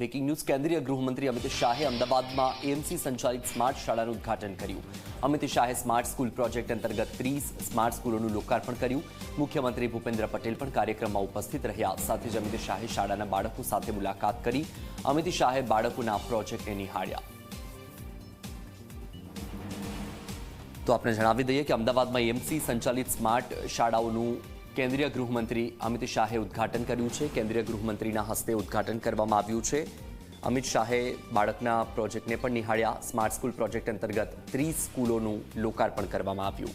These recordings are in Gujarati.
Breaking news. કેન્દ્રીય ગૃહમંત્રી અમિત શાહે અમદાવાદમાં એએમસી સંચાલિત સ્માર્ટ શાળાનું ઉદ્ઘાટન કર્યું. અમિત શાહે સ્માર્ટ સ્કૂલ પ્રોજેક્ટ અંતર્ગત ત્રીસ સ્માર્ટ સ્કૂલોનું લોકાર્પણ કર્યું. મુખ્યમંત્રી ભૂપેન્દ્ર પટેલ પણ કાર્યક્રમમાં ઉપસ્થિત રહ્યા. સાથે જ અમિત શાહે શાળાના બાળકો સાથે મુલાકાત કરી અમિત શાહે બાળકોના પ્રોજેક્ટને નિહાળ્યા. તો આપણે જણાવી દઈએ કે અમદાવાદમાં એમસી સંચાલિત સ્માર્ટ શાળાઓનું કેન્દ્રીય ગૃહમંત્રી અમિત શાહે ઉદ્ઘાટન કર્યું છે. કેન્દ્રીય ગૃહમંત્રીના હસ્તે ઉદ્ઘાટન કરવામાં આવ્યું છે. અમિત શાહે બાળકના પ્રોજેક્ટને પણ નિહાળ્યા. સ્માર્ટ સ્કૂલ પ્રોજેક્ટ અંતર્ગત ત્રીસ સ્કૂલોનું લોકાર્પણ કરવામાં આવ્યું.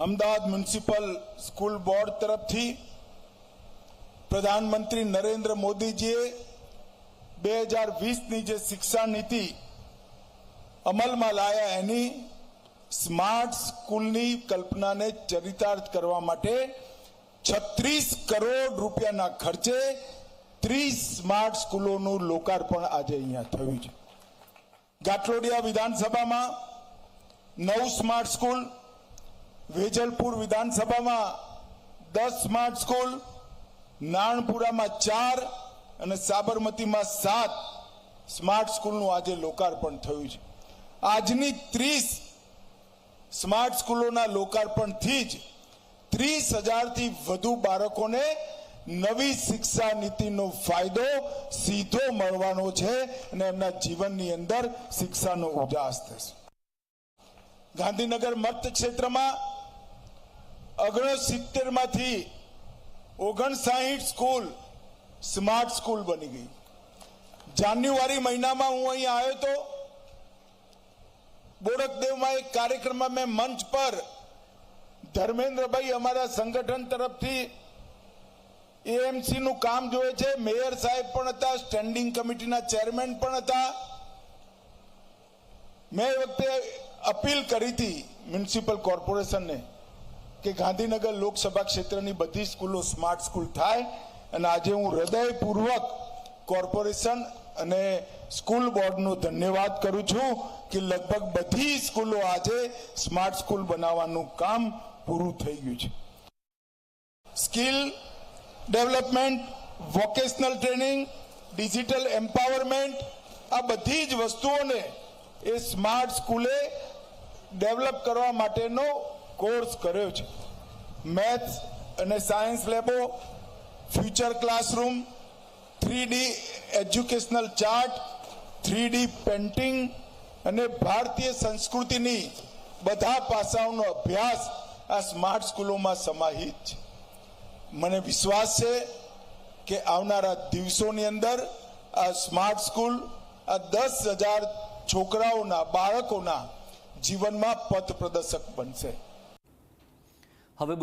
અમદાવાદ મ્યુનિસિપલ સ્કૂલ બોર્ડ તરફથી પ્રધાનમંત્રી નરેન્દ્ર મોદીજીએ બે હજાર વીસની જે શિક્ષા નીતિ અમલમાં લાયા એની સ્માર્ટ સ્કૂલની કલ્પનાને ચરિતાર્થ કરવા માટે છત્રીસ કરોડ રૂપિયાના ખર્ચે ત્રીસ સ્માર્ટ સ્કૂલોનું લોકાર્પણ આજે અહીંયા થયું છે. ગાટલોડિયા વિધાનસભામાં નવ સ્માર્ટ સ્કૂલ, વેજલપુર વિધાનસભામાં દસ સ્માર્ટ સ્કૂલ નાણપુરામાં ચાર અને સાબરમતીમાં સાત સ્માર્ટ સ્કૂલનું આજે લોકાર્પણ થયું છે. આજની ત્રીસ સ્માર્ટ સ્કૂલોના લોકાર્પણથી જ ત્રીસ હજારથી વધુ બાળકોને નવી શિક્ષા નીતિનો ફાયદો સીધો મળવાનો છે અને એમના જીવનની અંદર શિક્ષાનો ઉજાસ થશે. ગાંધીનગર મત ક્ષેત્રમાં ઓગણસિત્તેરમાંથી ઓગણસાહીઠ સ્કૂલ સ્માર્ટ સ્કૂલ બની ગઈ. જાન્યુઆરી મહિનામાં હું અહીં આવ્યો તો બોડકદેવમાં એક કાર્યક્રમમાં મેં મંચ પર ધર્મેન્દ્રભાઈ અમારા સંગઠન તરફથી એએમસીનું કામ જોયે છે. મેયર સાહેબ પણ હતા, સ્ટેન્ડિંગ કમિટીના ચેરમેન પણ હતા. મેં એ વખતે અપીલ કરી હતી મ્યુનિસિપલ કોર્પોરેશનને કે ગાંધીનગર લોકસભા ક્ષેત્રની બધી સ્કૂલો સ્માર્ટ સ્કૂલ થાય અને આજે હું હૃદયપૂર્વક કોર્પોરેશન અને સ્કૂલ બોર્ડનું ધન્યવાદ કરું છું કે લગભગ બધી સ્કૂલો આજે સ્માર્ટ સ્કૂલ બનાવવાનું કામ પૂરું થઈ ગયું છે. Skill development, vocational training, digital empowerment, આ બધી જ વસ્તુઓને એ સ્માર્ટ સ્કૂલે ડેવલપ કરવા માટેનો કોર્સ કર્યો છે. મેથ્સ અને science લેબો, future classroom three educational chart three D painting અને ભારતીય સંસ્કૃતિની બધા પાસાઓનો અભ્યાસ આ સ્માર્ટ સ્કૂલોમાં સમાહિત છે. મને વિશ્વાસ છે કે આવનારા દિવસોની અંદર આ સ્માર્ટ સ્કૂલ આ દસ હજાર છોકરાઓના, બાળકોના જીવનમાં પથ પ્રદર્શક બનશે. હવે